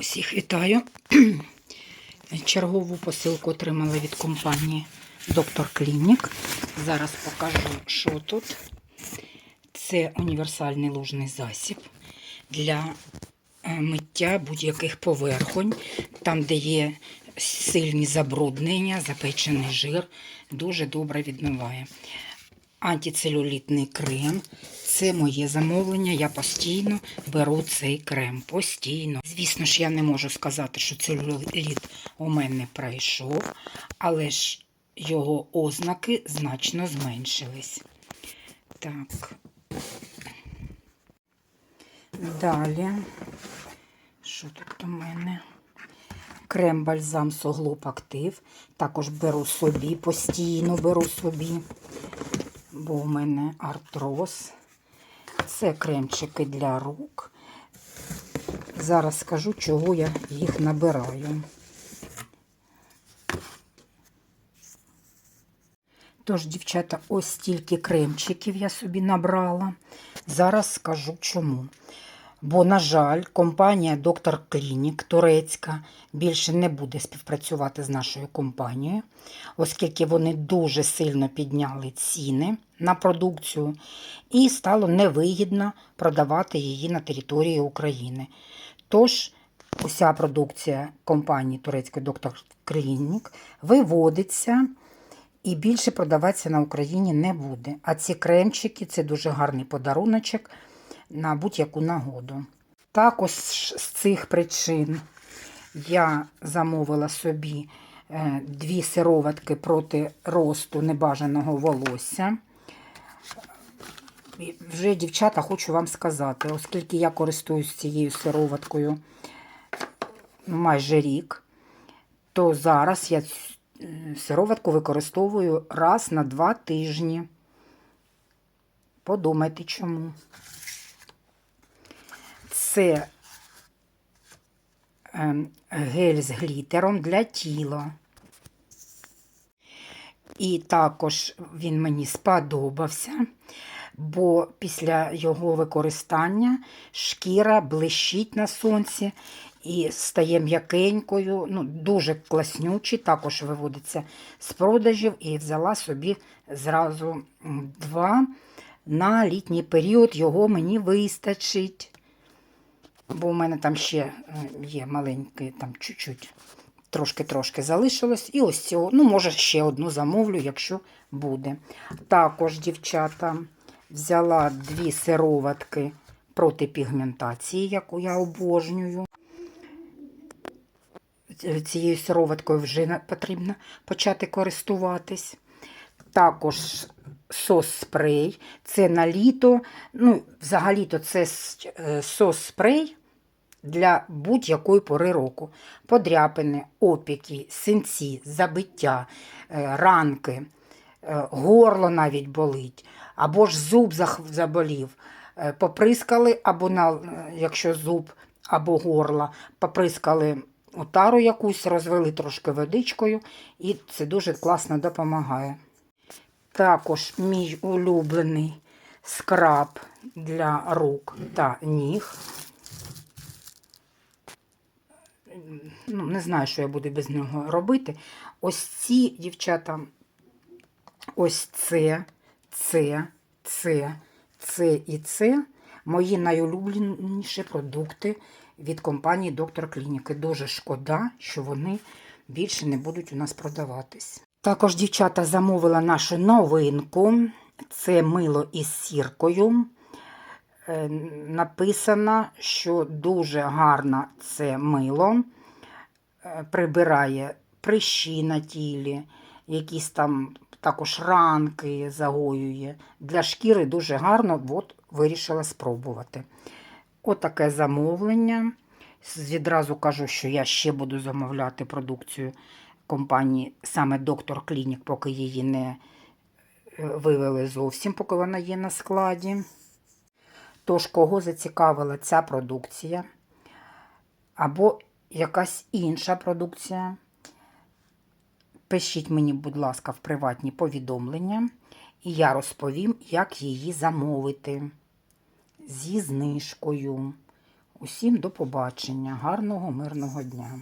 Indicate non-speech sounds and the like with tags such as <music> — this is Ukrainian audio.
Усіх вітаю. <clears throat> Чергову посилку отримала від компанії Доктор Клінік. Зараз покажу, що тут. Це універсальний лужний засіб для е, миття будь-яких поверхонь, там, де є сильні забруднення, запечений жир, дуже добре відмиває. Антицелюлітний крем. Це моє замовлення. Я постійно беру цей крем. Постійно. Звісно ж, я не можу сказати, що целюліт у мене пройшов, але ж його ознаки значно зменшились. Так. Далі. Що тут у мене? Крем бальзам Соглоп Актив. Також беру собі, постійно беру собі бо у мене артроз. Це кремчики для рук. Зараз скажу, чого я їх набираю. Тож, дівчата, ось стільки кремчиків я собі набрала. Зараз скажу чому. Бо, на жаль, компанія Доктор Клінік турецька більше не буде співпрацювати з нашою компанією, оскільки вони дуже сильно підняли ціни на продукцію і стало невигідно продавати її на території України. Тож, уся продукція компанії турецької Доктор Клінік виводиться. І більше продаватися на Україні не буде. А ці кремчики це дуже гарний подаруночок на будь-яку нагоду. Також з цих причин я замовила собі е, дві сироватки проти росту небажаного волосся. Вже, дівчата, хочу вам сказати, оскільки я користуюсь цією сироваткою ну, майже рік, то зараз я е, сироватку використовую раз на два тижні. Подумайте чому. Це ем, гель з глітером для тіла. І також він мені сподобався, бо після його використання шкіра блищить на сонці і стає м'якенькою, ну, дуже класнючий, також виводиться з продажів і взяла собі зразу два на літній період, його мені вистачить. Бо у мене там ще е, є маленький, там чуть-чуть, трошки-трошки залишилось. І ось цього, ну, може, ще одну замовлю, якщо буде. Також, дівчата, взяла дві сироватки проти пігментації, яку я обожнюю. Цією сироваткою вже потрібно почати користуватись. Також сос спрей. Це на літо. Ну, взагалі-то це е, сос спрей для будь-якої пори року. Подряпини, опіки, синці, забиття, е, ранки, е, горло навіть болить, або ж зуб заболів. Поприскали, або на, якщо зуб або горло, поприскали отару якусь, розвели трошки водичкою, і це дуже класно допомагає. Також мій улюблений скраб для рук та ніг. Ну, не знаю, що я буду без нього робити. Ось ці дівчата, ось це, це, це, це і це мої найулюбленіші продукти від компанії Доктор Клініки. Дуже шкода, що вони більше не будуть у нас продаватись. Також дівчата замовила нашу новинку. Це мило із сіркою. Е, Написано, що дуже гарно це мило. Е, Прибирає прищі на тілі, якісь там також ранки загоює. Для шкіри дуже гарно, от вирішила спробувати. Отаке замовлення. Відразу кажу, що я ще буду замовляти продукцію компанії саме Доктор Клінік, поки її не е, вивели зовсім, поки вона є на складі. Тож, кого зацікавила ця продукція, або якась інша продукція, пишіть мені, будь ласка, в приватні повідомлення, і я розповім, як її замовити зі знижкою. Усім до побачення. Гарного, мирного дня.